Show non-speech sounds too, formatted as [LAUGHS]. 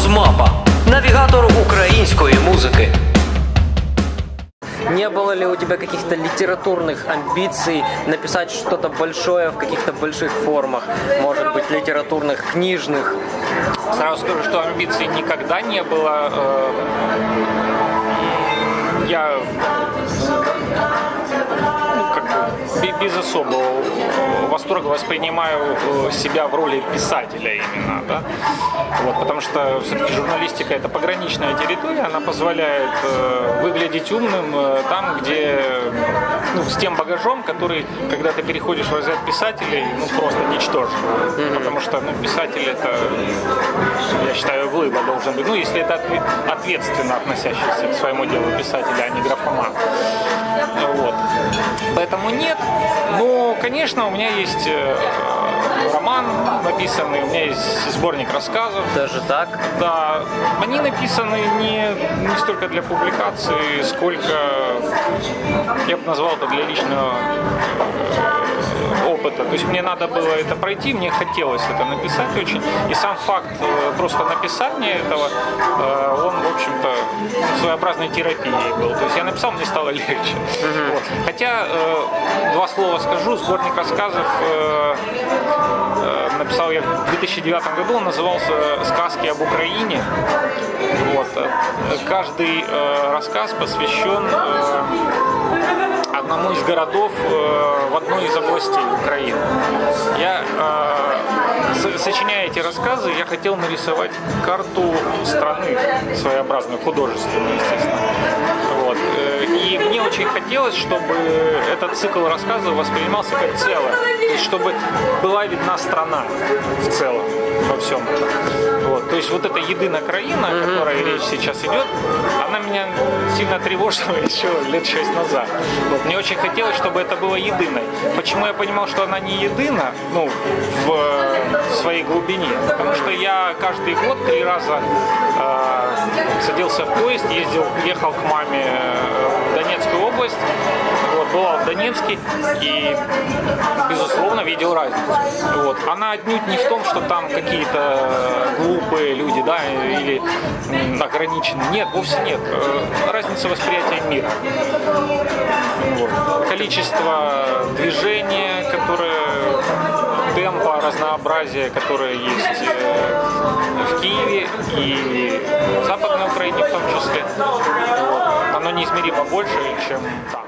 Музмапа навігатор української музики. Не было ли у тебя каких-то литературных амбиций написать что-то большое в каких-то больших формах? Может быть, литературных, книжных? Сразу скажу, что амбиций никогда не было. Э, Я без особого восторга воспринимаю э, себя в роли писателя именно, да? Вот, потому что все-таки журналистика это пограничная территория, она позволяет э, выглядеть умным э, там, где ну, с тем багажом, который, когда ты переходишь в разряд писателей, ну просто ничтожен. Потому что ну, писатель это, я считаю, глыба должен быть. Ну, если это отве- ответственно относящийся к своему делу писателя, а не графоман. Вот. Поэтому нет. Но, конечно, у меня есть э, роман написанный, у меня есть сборник рассказов. Даже так? Да, они написаны не, не столько для публикации, сколько, я бы назвал это для личного э, опыта. То есть мне надо было это пройти, мне хотелось это написать очень. И сам факт э, просто написания этого, э, он, в общем-то, своеобразной терапией был. То есть я написал, мне стало [LAUGHS] легче. Вот. Хотя, два слова скажу, сборник рассказов написал я в 2009 году, он назывался «Сказки об Украине». Вот. Э, Каждый э, рассказ посвящен э, одному из городов э, в одной из областей Украины. Я, э, со- сочиняя эти рассказы, я хотел нарисовать карту страны своеобразную, художественную, естественно. Вот. Э, И мне очень хотелось, чтобы этот цикл рассказов воспринимался как целое. То есть, чтобы была видна страна в целом во всем этом. Вот. То есть вот эта единая краина, о которой речь сейчас идет, она меня сильно тревожила [LAUGHS] еще лет шесть назад. Вот. Мне очень хотелось, чтобы это было единой. Почему я понимал, что она не едина, ну, в э, своей глубине? Потому что я каждый год три раза э, садился в поезд, ездил, ехал к маме э, область, вот, бывал в Донецке и, безусловно, видел разницу. Вот. Она отнюдь не в том, что там какие-то глупые люди, да, или м, ограниченные. Нет, вовсе нет. Э, Разница восприятия мира. Вот. Количество движения, которое темпа, разнообразия, которое есть э, в Киеве и в Западной Украине в том числе, неизмеримо больше, чем там.